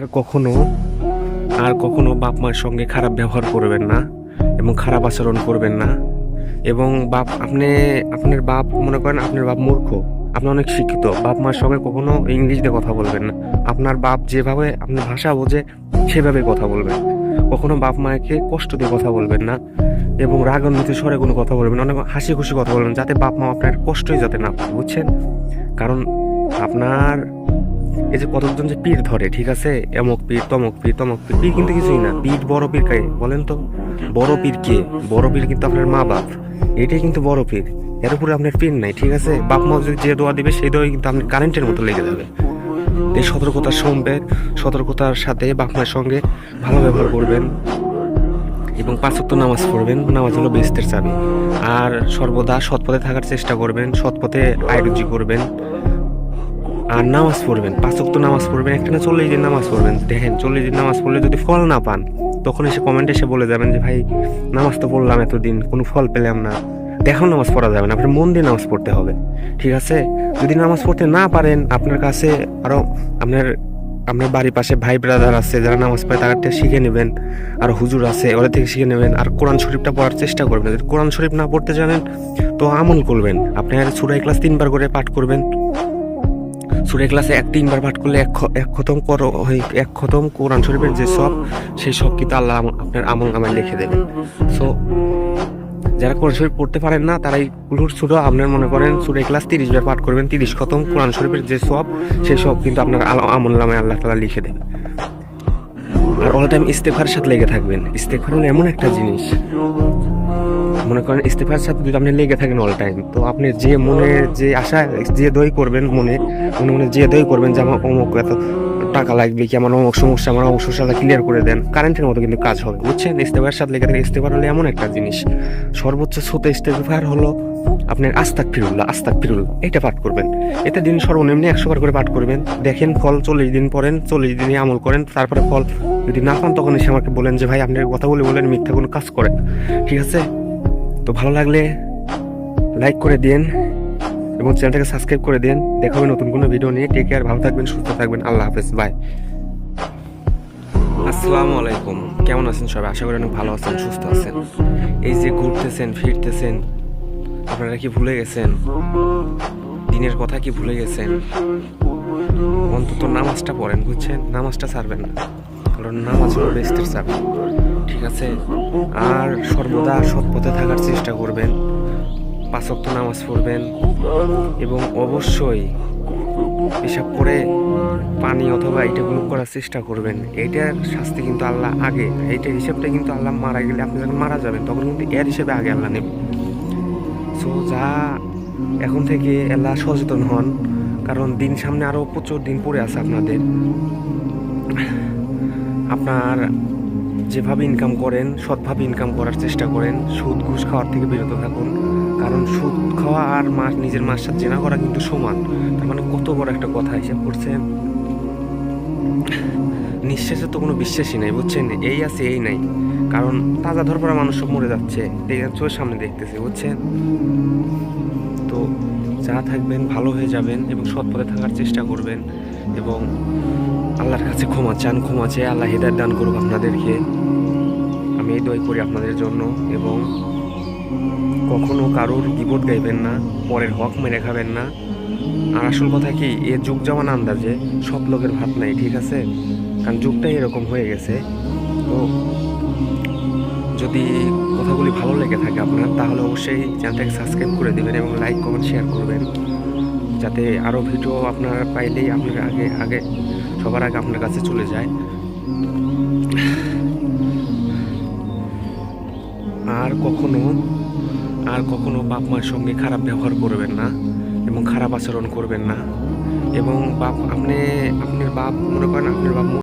আর কখনো আর কখনো বাপ মায়ের সঙ্গে খারাপ ব্যবহার করবেন না এবং খারাপ আচরণ করবেন না। এবং বাপ, আপনি, আপনার বাপ, মনে করেন আপনার বাপ মূর্খ, আপনি অনেক শিক্ষিত, বাপ মার সঙ্গে কখনো দিয়ে কথা বলবেন না। আপনার বাপ যেভাবে আপনার ভাষা বোঝে, সেভাবে কথা বলবেন। কখনো বাপ মাকে কষ্ট দিয়ে কথা বলবেন না এবং রাগান্বিত স্বরে কোনো কথা বলবেন অনেক হাসি খুশি কথা বলবেন যাতে বাপ মা আপনার কষ্টই যাতে না পায়, বুঝছেন? কারণ আপনার এই যে কতজন যে পীর ধরে, ঠিক আছে? এমক পীর, তমক পীর তমক পীর পীর কিন্তু কিছুই না। পীর বড় পীর কে? বলেন তো। বড় পীর কে? বড় পীর কিন্তু আপনার মা বাপ। এটাই কিন্তু বড় পীর। এর উপরে আপনার পীর নাই, ঠিক আছে? বাপ মা যদি যে দোয়া দিবে, সেই দোয়া কিন্তু আপনি কারেন্টের মতো লেগে যাবে। এই সতর্কতার সঙ্গে, সতর্কতার সাথে বাপ মায়ের সঙ্গে ভালো ব্যবহার করবেন এবং পাঁচক্ত নামাজ পড়বেন। নামাজ হলো বেস্তের চাবি। আর সর্বদা সৎপথে থাকার চেষ্টা করবেন সৎপথে আয়রুজি করবেন। আর নামাজ পড়বেন পাঁচক্ত নামাজ পড়বেন একটা না চল্লিশ দিন নামাজ পড়বেন। দেখেন, চল্লিশ দিন নামাজ পড়লে যদি ফল না পান, তখন এসে কমেন্টে এসে বলে যাবেন যে, ভাই, নামাজ তো পড়লাম এতদিন, কোনো ফল পেলাম না। দেখাও নামাজ পড়া যাবে না, আপনার মন দিয়ে নামাজ পড়তে হবে। ঠিক আছে? যদি নামাজ পড়তে না পারেন, আপনার কাছে আরও আপনার আপনার বাড়ির পাশে ভাই ব্রাদার আছে, যারা নামাজ পড়ে তাদের থেকে শিখে নেবেন। আর হুজুর আছে ওদের থেকে শিখে নেবেন। আর কোরআন শরীফটা পড়ার চেষ্টা করবেন। যদি কোরআন শরীফ না পড়তে জানেন, তো আমল করবেন। আপনি আর সুরাই ক্লাস তিনবার করে পাঠ করবেন। সুরে ক্লাসে এক তিনবার পাঠ করলে এক এক খতম করো এক খতম কোরআন শরীফের যে সব, সেই সব কিন্তু আল্লাহ আপনার আমল আমায় লিখে দেবেন সো যারা কোরআন শরীফ পড়তে পারেন না, তারাই কুলুর ছোট আপনার মনে করেন সুরে ক্লাস তিরিশ বার পাঠ করবেন, তিরিশ খতম কোরআন শরীফের যে সব, সেই সব কিন্তু আপনার আমল নামে আল্লাহ তালা লিখে দেবে আর অল টাইম ইস্তেফার সাথে লেগে থাকবেন। ইস্তেফার হলো এমন একটা জিনিস। মনে করেন ইস্তেফার সাথে যদি আপনি লেগে থাকেন অল টাইম তো আপনি যে মনে যে আশা, যে দই করবেন মনে মনে মনে যে দই করবেন যে আমার অমুক এত টাকা লাগবে কি, আমার অমুক সমস্যা, আমার অমুক সমস্যাটা ক্লিয়ার করে দেন কারেন্টের মতো কিন্তু কাজ হবে। বুঝছেন? ইস্তেফার সাথে লেগে থাকে ইস্তেফার হলো এমন একটা জিনিস। সর্বোচ্চ ছোট ইস্তেফার হলো আপনার আস্তাক ফিরুল্লাহ আস্তাক ফিরুল্লাহ এটা পাঠ করবেন। এটা দিন সর্বনিম্ন একশো বার করে পাঠ করবেন। দেখেন ফল চল্লিশ দিন পড়েন, চল্লিশ দিনে আমল করেন, তারপরে ফল যদি না পান তখন এসে আমাকে বলেন যে, ভাই আপনার কথা বলে বলেন, মিথ্যা কোনো কাজ করেন। ঠিক আছে? তো ভালো লাগলে লাইক করে দিন এবং চ্যানেলটাকে সাবস্ক্রাইব করে দিন দেখা হবে নতুন কোনো ভিডিও নিয়ে। টেক কেয়ার ভালো থাকবেন, সুস্থ থাকবেন। আল্লাহ হাফেজ বাই আসসালামু আলাইকুম। কেমন আছেন সবাই? আশা করি অনেক ভালো আছেন, সুস্থ আছেন। এই যে ঘুরতেছেন, ফিরতেছেন, আপনারা কি ভুলে গেছেন? দিনের কথা কি ভুলে গেছেন? অন্তত নামাজটা পড়েন, বুঝছেন? নামাজটা ছাড়বেন না। কারণ নামাজ হলো বেস্টের চাবি। ঠিক আছে? আর সর্বদা সৎ পথে থাকার চেষ্টা করবেন। পাঁচক্ত নামাজ পড়বেন এবং অবশ্যই এসব করে পানি অথবা এইটাগুলো করার চেষ্টা করবেন। এইটার শাস্তি কিন্তু আল্লাহ আগে, এইটার হিসাবটা কিন্তু আল্লাহ মারা গেলে আপনি যখন মারা যাবেন, তখন কিন্তু এর হিসেবে আগে আল্লাহ নেবে সো যা এখন থেকে আল্লাহ সচেতন হন, কারণ দিন সামনে আরও প্রচুর দিন পড়ে আছে আপনাদের। আপনার যেভাবে ইনকাম করেন, সৎভাবে ইনকাম করার চেষ্টা করেন, সুদ ঘুষ খাওয়ার থেকে বিরত থাকুন। কারণ সুদ খাওয়া আর মাস, নিজের মার সাথে জেনা করা কিন্তু সমান। তার মানে কত বড় একটা কথা হিসাব করছেন? নিঃশ্বাসে তো কোনো বিশ্বাসই নাই, বুঝছেন? এই আছে, এই নাই। কারণ তাজা ধরপড়া মানুষ সব মরে যাচ্ছে চোখের সামনে দেখতেছে, বুঝছেন? তো যা থাকবেন ভালো হয়ে যাবেন এবং সৎ পথে থাকার চেষ্টা করবেন এবং আল্লাহর কাছে ক্ষমা চান, ক্ষমা চেয়ে আল্লাহ হেদায়ত দান করুক আপনাদেরকে। আমি এই দয় করি আপনাদের জন্য এবং কখনো কারোর বিপদ গাইবেন না, পরের হক মেরে খাবেন না। আর আসল কথা কি, এ যুগ যেমন আন্দাজে সব লোকের ভাত নাই, ঠিক আছে? কারণ যুগটাই এরকম হয়ে গেছে। তো যদি কথাগুলি লেগে থাকে আপনার, তাহলে অবশ্যই চ্যানেলটাকে সাবস্ক্রাইব করে দেবেন এবং লাইক কমেন্ট শেয়ার করবেন। যাতে আরও ভিডিও আপনারা পাইলেই আপনার আগে আগে, সবার আগে আপনার কাছে চলে যায়। আর কখনো আর কখনো বাপ মায়ের সঙ্গে খারাপ ব্যবহার করবেন না এবং খারাপ আচরণ করবেন না। এবং বাপ, আপনি আপনার বাপ মনে করেন, আপনার বাপ